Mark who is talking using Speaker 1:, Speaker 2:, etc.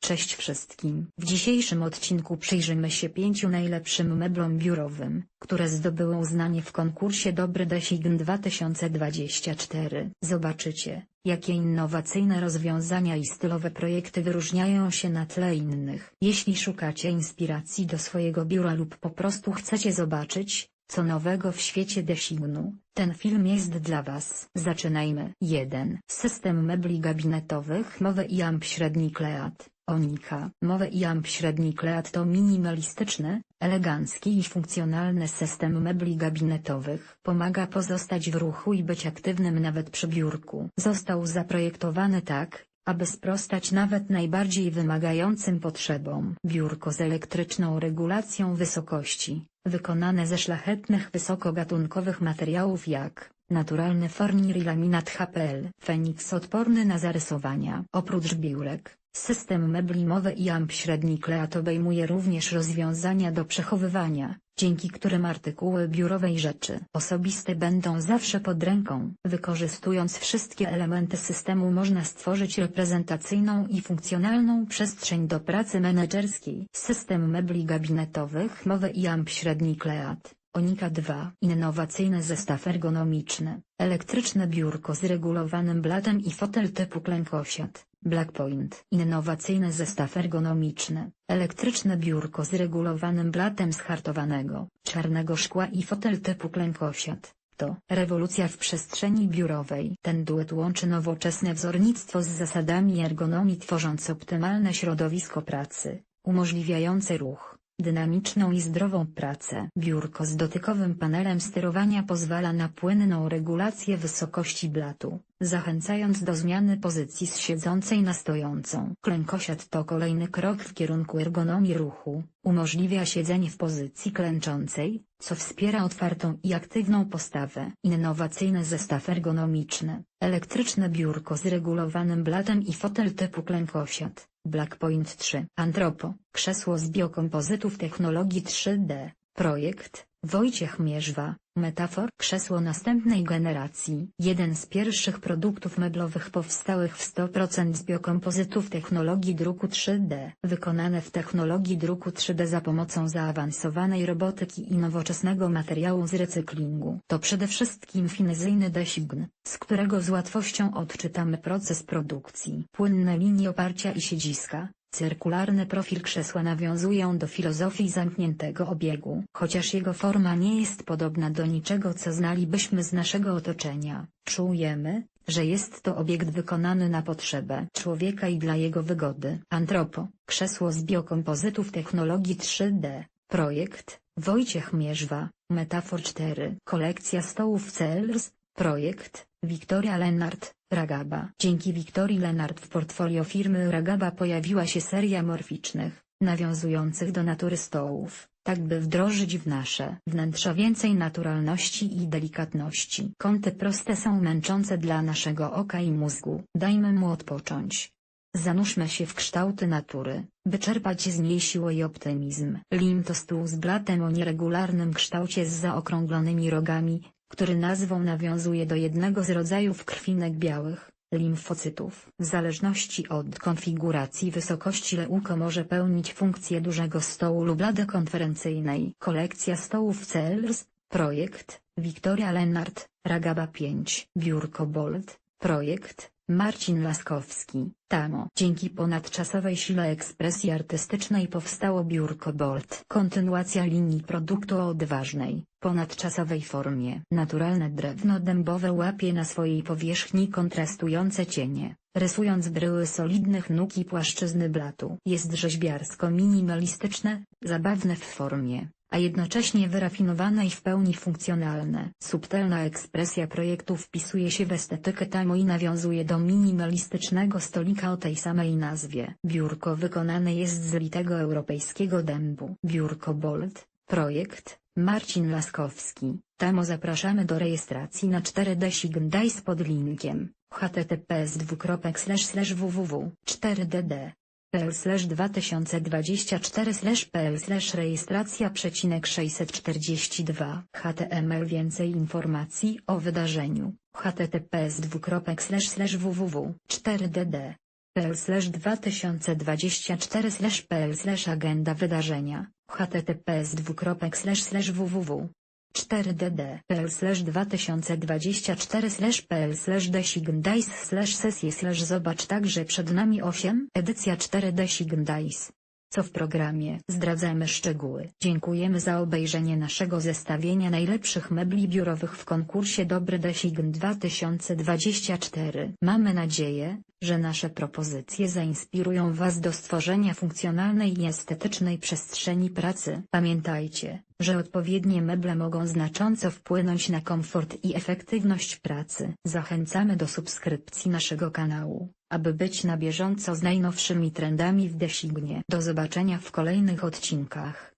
Speaker 1: Cześć wszystkim. W dzisiejszym odcinku przyjrzymy się pięciu najlepszym meblom biurowym, które zdobyły uznanie w konkursie Dobry Design 2024. Zobaczycie, jakie innowacyjne rozwiązania i stylowe projekty wyróżniają się na tle innych. Jeśli szukacie inspiracji do swojego biura lub po prostu chcecie zobaczyć, co nowego w świecie designu, ten film jest dla Was. Zaczynajmy. 1. System mebli gabinetowych Mowe i Amp średni kleat. Onika. Mowe i Amp średni kleat to minimalistyczny, elegancki i funkcjonalny system mebli gabinetowych. Pomaga pozostać w ruchu i być aktywnym nawet przy biurku. Został zaprojektowany tak, aby sprostać nawet najbardziej wymagającym potrzebom. Biurko z elektryczną regulacją wysokości, wykonane ze szlachetnych wysokogatunkowych materiałów jak naturalny fornir i laminat HPL. Feniks odporny na zarysowania. Oprócz biurek, system mebli Mowe i Amp średni kleat obejmuje również rozwiązania do przechowywania, dzięki którym artykuły biurowe i rzeczy osobiste będą zawsze pod ręką. Wykorzystując wszystkie elementy systemu można stworzyć reprezentacyjną i funkcjonalną przestrzeń do pracy menedżerskiej. System mebli gabinetowych Mowe i Amp średni kleat. Onika 2. Innowacyjny zestaw ergonomiczny. Elektryczne biurko z regulowanym blatem i fotel typu klękosiad. Blackpoint. Innowacyjny zestaw ergonomiczny. Elektryczne biurko z regulowanym blatem z hartowanego, czarnego szkła i fotel typu klękosiad. To rewolucja w przestrzeni biurowej. Ten duet łączy nowoczesne wzornictwo z zasadami ergonomii tworząc optymalne środowisko pracy, umożliwiające ruch, dynamiczną i zdrową pracę. Biurko z dotykowym panelem sterowania pozwala na płynną regulację wysokości blatu, zachęcając do zmiany pozycji z siedzącej na stojącą. Klękosiad to kolejny krok w kierunku ergonomii ruchu, umożliwia siedzenie w pozycji klęczącej, co wspiera otwartą i aktywną postawę. Innowacyjny zestaw ergonomiczny, elektryczne biurko z regulowanym blatem i fotel typu klękosiad. Blackpoint 3. Antropo, krzesło z biokompozytów technologii 3D. Projekt, Wojciech Mierzwa, Metafor, krzesło następnej generacji. Jeden z pierwszych produktów meblowych powstałych w 100% z biokompozytów technologii druku 3D. Wykonane w technologii druku 3D za pomocą zaawansowanej robotyki i nowoczesnego materiału z recyklingu. To przede wszystkim finezyjny design, z którego z łatwością odczytamy proces produkcji. Płynne linie oparcia i siedziska, Cyrkularny profil krzesła nawiązują do filozofii zamkniętego obiegu. Chociaż jego forma nie jest podobna do niczego co znalibyśmy z naszego otoczenia, czujemy, że jest to obiekt wykonany na potrzebę człowieka i dla jego wygody. Antropo, krzesło z biokompozytów technologii 3D, projekt, Wojciech Mierzwa, Metafor 4. Kolekcja stołów Cels, projekt, Wiktoria Lennart, Ragaba. Dzięki Wiktorii Lennart w portfolio firmy Ragaba pojawiła się seria morficznych, nawiązujących do natury stołów, tak by wdrożyć w nasze wnętrza więcej naturalności i delikatności. Kąty proste są męczące dla naszego oka i mózgu. Dajmy mu odpocząć. Zanurzmy się w kształty natury, by czerpać z niej siłę i optymizm. Lim to stół z blatem o nieregularnym kształcie z zaokrąglonymi rogami, który nazwą nawiązuje do jednego z rodzajów krwinek białych, limfocytów. W zależności od konfiguracji wysokości leuko może pełnić funkcję dużego stołu lub lady konferencyjnej. Kolekcja stołów Cels, projekt, Wiktoria Lennart, Ragaba 5. Biurko Bolt, projekt, Marcin Laskowski, Tamo. Dzięki ponadczasowej sile ekspresji artystycznej powstało biurko Bolt. Kontynuacja linii produktu o odważnej, ponadczasowej formie. Naturalne drewno dębowe łapie na swojej powierzchni kontrastujące cienie, rysując bryły solidnych nóg i płaszczyzny blatu. Jest rzeźbiarsko-minimalistyczne, zabawne w formie a jednocześnie wyrafinowane i w pełni funkcjonalne. Subtelna ekspresja projektu wpisuje się w estetykę tamo i nawiązuje do minimalistycznego stolika o tej samej nazwie. Biurko wykonane jest z litego europejskiego dębu. Biurko Bolt, projekt, Marcin Laskowski. Tamo zapraszamy do rejestracji na 4D Signdaj pod linkiem https www4dd PL/2024/PL/rejestracja przecinek 642 HTML Więcej informacji o wydarzeniu https www 4dd PL/2024/PL/agenda wydarzenia https www 4dd pl 2024 pl designdais sesje zobacz także przed nami 8 edycja 4D Signdais. Co w programie? Zdradzamy szczegóły. Dziękujemy za obejrzenie naszego zestawienia najlepszych mebli biurowych w konkursie Dobry Design 2024. Mamy nadzieję, że nasze propozycje zainspirują Was do stworzenia funkcjonalnej i estetycznej przestrzeni pracy. Pamiętajcie, że odpowiednie meble mogą znacząco wpłynąć na komfort i efektywność pracy. Zachęcamy do subskrypcji naszego kanału, aby być na bieżąco z najnowszymi trendami w Designie. Do zobaczenia w kolejnych odcinkach.